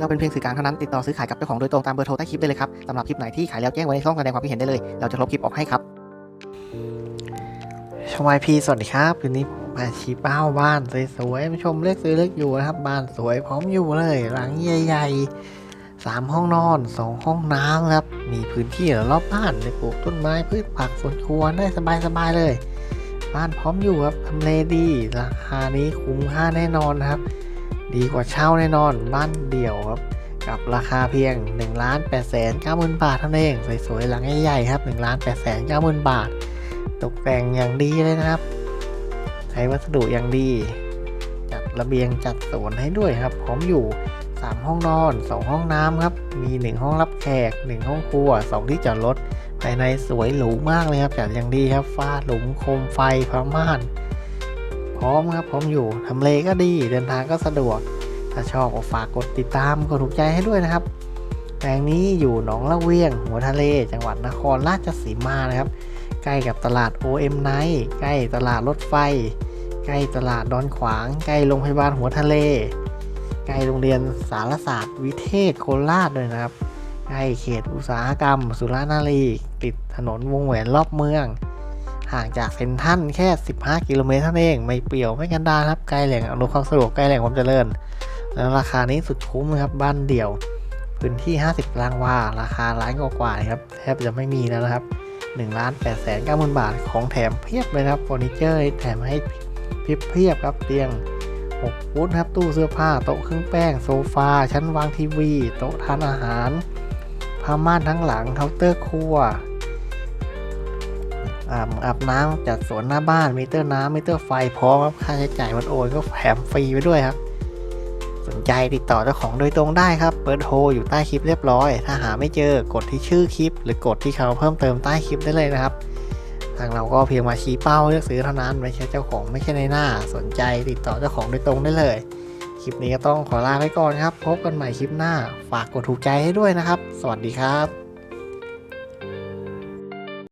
เราเป็นเพียงสื่อกลางเท่านั้นติดต่อซื้อขายกับเจ้าของโดยตรงตามเบอร์โทรใต้คลิปได้เลยครับสำหรับคลิปไหนที่ขายแล้วแจ้งไว้ในช่องแสดงความคิดเห็นได้เลย เราจะลบคลิปออกให้ครับชมายพีสวัสดีครับคืนนี้มาชี้เป้าบ้านสวยๆมาชมเลือกซื้อเลือกอยู่นะครับ บ้านสวยพร้อมอยู่เลย หลังใหญ่ๆสามห้องนอนสองห้องน้ำครับ มีพื้นที่รอบบ้านเลยปลูกต้นไม้พืชผักสวนครัวได้สบายๆเลย บ้านพร้อมอยู่ครับทำเลดีราคานี้คุ้มค่าแน่นอนครับ ดีกว่าเช่าแน่นอนบ้านเดี่ยวครับ กับราคาเพียง1นึ่งล้านแปดแสนเก้าหมื่นบาทเท่านั้นเองสวยๆหลังใหญ่ๆครับ1นึ่งล้านแปดแสนเก้าหมื่นบาท ตกแต่งอย่างดีเลยนะครับใช้วัสดุอย่างดี จัดระเบียงจัดสวนให้ด้วยครับพร้อมอยู่ 3 ห้องนอน 2 ห้องน้ำครับ มี 1 ห้องรับแขก 1 ห้องครัว 2 ที่จอดรถภายในสวยหรูมากเลยครับจัดอย่างดีครับฟ้าหลุมโคมไฟพม่าน พร้อมครับพร้อมอยู่ทำเลก็ดีเดินทางก็สะดวก ถ้าชอบก็ฝากกดติดตามกดถูกใจให้ด้วยนะครับ แปลงนี้อยู่หนองละเวียง หัวทะเล จังหวัดนครราชสีมานะครับ ใกล้กับตลาด OM Night ใกล้ตลาดรถไฟ ใกล้ตลาดดอนขวาง ใกล้โรงพยาบาลหัวทะเล ใกล้โรงเรียนสารศาสตร์ วิเทศโคราชด้วยนะครับใกล้เขตอุตสาหกรรม สุรานารีติดถนนวงแหวนรอบเมือง ห่างจากเซ็นทัลแค่ 15 กิโลเมตรเท่านั้นเอง ไม่เปรี่ยวไม่กันดารครับใกล้แหล่งอนวยความสะดวกใกล้แหล่งความเจริญแล้วราคานี้สุดคุ้มนะครับบ้านเดี่ยว พื้นที่ 50ตารางวาราคาล้านกว่าๆครับแทบจะไม่มีแล้วนะครับ1ล้าน8แสน9หมื่นบาทของแถมเพียบเลยครับเฟอร์นิเจอร์แถมให้เพียบเพียบครับเตียง6ฟุตครับตู้เสื้อผ้าโต๊ะเครื่องแป้งโซฟาชั้นวางทีวี โต๊ะทานอาหารผ้าม่านทั้งหลังเคาน์เตอร์ครัว อาบอาบน้ำจัดสวนหน้าบ้านมิเตอร์น้ำมิเตอร์ไฟพร้อมครับค่าใช้จ่ายมันโอนก็แถมฟรีไปด้วยครับ สนใจติดต่อเจ้าของโดยตรงได้ครับเปิดโทรอยู่ใต้คลิปเรียบร้อย ถ้าหาไม่เจอกดที่ชื่อคลิป หรือกดที่เขาเพิ่มเติมใต้คลิปได้เลยนะครับ ทางเราก็เพียงมาชี้เป้าเลือกซื้อเท่านั้นไม่ใช่เจ้าของไม่ใช่ในหน้า สนใจติดต่อเจ้าของโดยตรงได้เลยคลิปนี้ก็ต้องขอลาไปก่อนครับ พบกันใหม่คลิปหน้า ฝากกดถูกใจให้ด้วยนะครับ สวัสดีครับ